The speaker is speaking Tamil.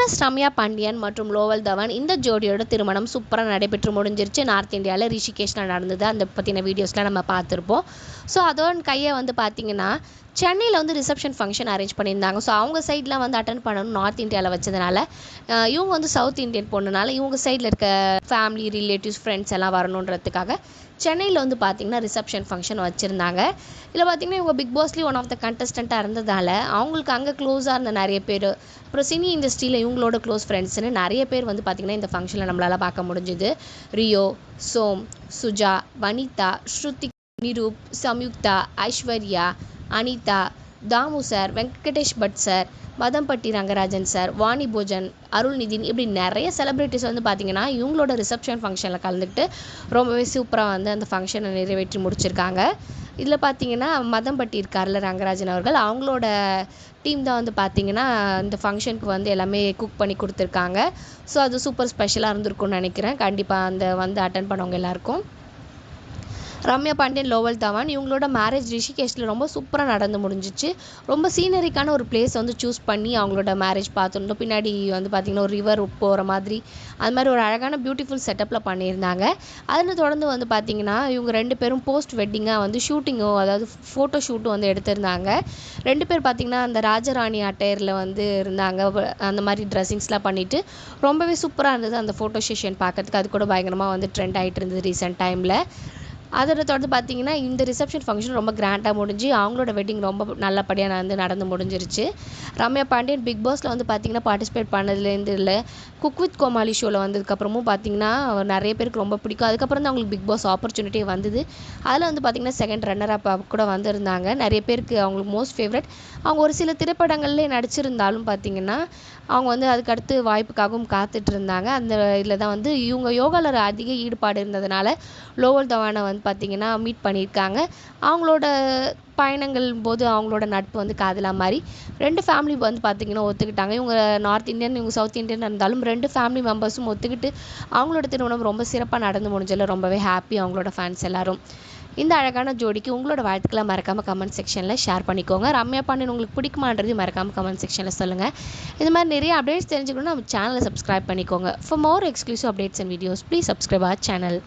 ஆக்ட்ரஸ் ரம்யா பாண்டியன் மற்றும் லோவல் தவன் இந்த ஜோடியோட திருமணம் சூப்பராக நடைபெற்று முடிஞ்சிருச்சு. நார்த் இந்தியாவில் ரிஷிகேஷில் நடந்தது. அந்த பற்றின வீடியோஸ்லாம் நம்ம பார்த்துருப்போம். ஸோ அதோட கையை வந்து பார்த்தீங்கன்னா சென்னையில் வந்து ரிசப்ஷன் ஃபங்க்ஷன் அரேஞ்ச் பண்ணியிருந்தாங்க. ஸோ அவங்க சைட்லாம் வந்து அட்டன் பண்ணணும் நார்த் இந்தியாவில் வச்சதுனால. இவங்க வந்து சவுத் இந்தியன் பொண்ணுனால இவங்க சைடில் இருக்க ஃபேமிலி ரிலேட்டிவ்ஸ் ஃப்ரெண்ட்ஸ் எல்லாம் வரணுன்றதுக்காக சென்னையில் வந்து பார்த்திங்கன்னா ரிசப்ஷன் ஃபங்க்ஷன் வச்சுருந்தாங்க. இதில் பார்த்திங்கன்னா இவங்க பிக் பாஸ்லேயும் ஒன் ஆஃப் த கண்டஸ்டண்ட்டாக இருந்ததால் அவங்களுக்கு அங்கே க்ளோஸாக இருந்த நிறைய பேர் அப்புறம் சினி இண்டஸ்ட்ரியில் இவங்களோட க்ளோஸ் ஃப்ரெண்ட்ஸ்னு நிறைய பேர் வந்து பார்த்திங்கன்னா இந்த ஃபங்க்ஷனில் நம்மளால் பார்க்க முடிஞ்சுது. Rio Som Suja Vanitha Shruti Niroop Samyuktha Aishwarya Anitha Damu sir Venkatesh Bhat sir Madhampatti Rangarajan sir Vani Bhojan Arul Nithin இப்படி நிறைய செலிப்ரிட்டிஸ் வந்து பார்த்தீங்கன்னா இவங்களோட ரிசப்ஷன் ஃபங்க்ஷனில் கலந்துக்கிட்டு ரொம்பவே சூப்பராக வந்து அந்த ஃபங்க்ஷனை நிறைவேற்றி முடிச்சிருக்காங்க. இதில் பார்த்தீங்கன்னா மதம்பட்டி இருக்கார்ல ரங்கராஜன் அவர்கள் அவங்களோட டீம் தான் வந்து பார்த்தீங்கன்னா இந்த ஃபங்க்ஷனுக்கு வந்து எல்லாமே குக் பண்ணி கொடுத்துருக்காங்க. ஸோ அது சூப்பர் ஸ்பெஷலாக இருந்திருக்கும்னு நினைக்கிறேன். கண்டிப்பாக அந்த வந்து அட்டன் பண்ணவங்க எல்லாருக்கும். ரம்யா பாண்டியன் லோவல் தவான். இவங்களோட மேரேஜ் ரிஷிகேஷில் ரொம்ப சூப்பராக நடந்து முடிஞ்சிச்சு. ரொம்ப சீனரிக்கான ஒரு பிளேஸ் வந்து சூஸ் பண்ணி அவங்களோட மேரேஜ் பார்த்துருந்தோம். பின்னாடி வந்து பார்த்திங்கன்னா ஒரு ரிவர் போகிற மாதிரி அது மாதிரி ஒரு அழகான பியூட்டிஃபுல் செட்டப்பில் பண்ணியிருந்தாங்க. அதில் தொடர்ந்து வந்து பார்த்திங்கன்னா இவங்க ரெண்டு பேரும் போஸ்ட் வெட்டிங்காக வந்து ஷூட்டிங்கோ அதாவது ஃபோட்டோ ஷூட்டும் வந்து எடுத்திருந்தாங்க. ரெண்டு பேர் பார்த்திங்கன்னா அந்த ராஜராணி அட்டையரில் வந்து இருந்தாங்க. அந்த மாதிரி ட்ரெஸ்ஸிங்ஸ்லாம் பண்ணிவிட்டு ரொம்பவே சூப்பராக இருந்தது அந்த ஃபோட்டோ செஷன் பார்க்கறதுக்கு. அது கூட பயங்கரமாக வந்து ட்ரெண்ட் ஆகிட்டு இருந்தது ரீசெண்ட் டைமில் அதோட தொடர்ந்து பார்த்தீங்கன்னா இந்த ரிசப்ஷன் ஃபங்க்ஷன் ரொம்ப கிராண்டாக முடிஞ்சு அவங்களோட வெட்டிங் ரொம்ப நல்லபடியாக வந்து நடந்து முடிஞ்சிருச்சு. ரம்யா பாண்டியன் பிக் பாஸில் வந்து பார்த்தீங்கன்னா பார்ட்டிசிபேட் பண்ணதுலேருந்து இல்லை. குக் வித் கோமாளி ஷோவில் வந்ததுக்கப்புறமும் பார்த்தீங்கன்னா நிறைய பேருக்கு ரொம்ப பிடிக்கும். அதுக்கப்புறம் தான் அவங்களுக்கு பிக் பாஸ் ஆப்பர்ச்சுனிட்டி வந்தது. அதில் வந்து பார்த்தீங்கன்னா செகண்ட் ரன்னர் அப் கூட வந்திருந்தாங்க. நிறைய பேருக்கு அவங்களுக்கு மோஸ்ட் ஃபேவரட் அவங்க ஒரு சில திரைப்படங்கள்லேயே நடிச்சிருந்தாலும் பார்த்தீங்கன்னா அவங்க வந்து அதுக்கடுத்து வாய்ப்புக்காகவும் காத்துட்டு இருந்தாங்க. அந்த இதில் தான் வந்து இவங்க யோகாவில் அதிக ஈடுபாடு இருந்ததுனால லோவல் தவானை வந்து பார்த்தீங்கன்னா மீட் பண்ணியிருக்காங்க. அவங்களோட பயணங்கள் போது அவங்களோட நட்பு வந்து காதலாக மாதிரி ரெண்டு ஃபேமிலி வந்து பார்த்தீங்கன்னா ஒத்துக்கிட்டாங்க. இவங்க நார்த் இந்தியன் இவங்க சவுத் இந்தியன் இருந்தாலும் ரெண்டு ஃபேமிலி மெம்பர்ஸும் ஒத்துக்கிட்டு அவங்களோட திருமணம் ரொம்ப சிறப்பாக நடந்து முடிஞ்சதில் ரொம்பவே ஹாப்பி அவங்களோட ஃபேன்ஸ் எல்லாரும். இந்த அழகான ஜோடிக்கு உங்களோட வாழ்த்துக்களை மறக்காமல் கமெண்ட் செக்ஷனில் ஷேர் பண்ணிக்கோங்க. ரம்யா பாண்டியன் உங்களுக்கு பிடிக்குமான்றது மறக்காமல் கமெண்ட் செக்ஷனில் சொல்லுங்கள் இந்த மாதிரி நிறைய அப்டேட்ஸ் தெரிஞ்சுக்கணும்னா நம்ம சேனலை சப்ஸ்கிரைப் பண்ணிக்கோங்க. For more exclusive updates and videos please subscribe our channel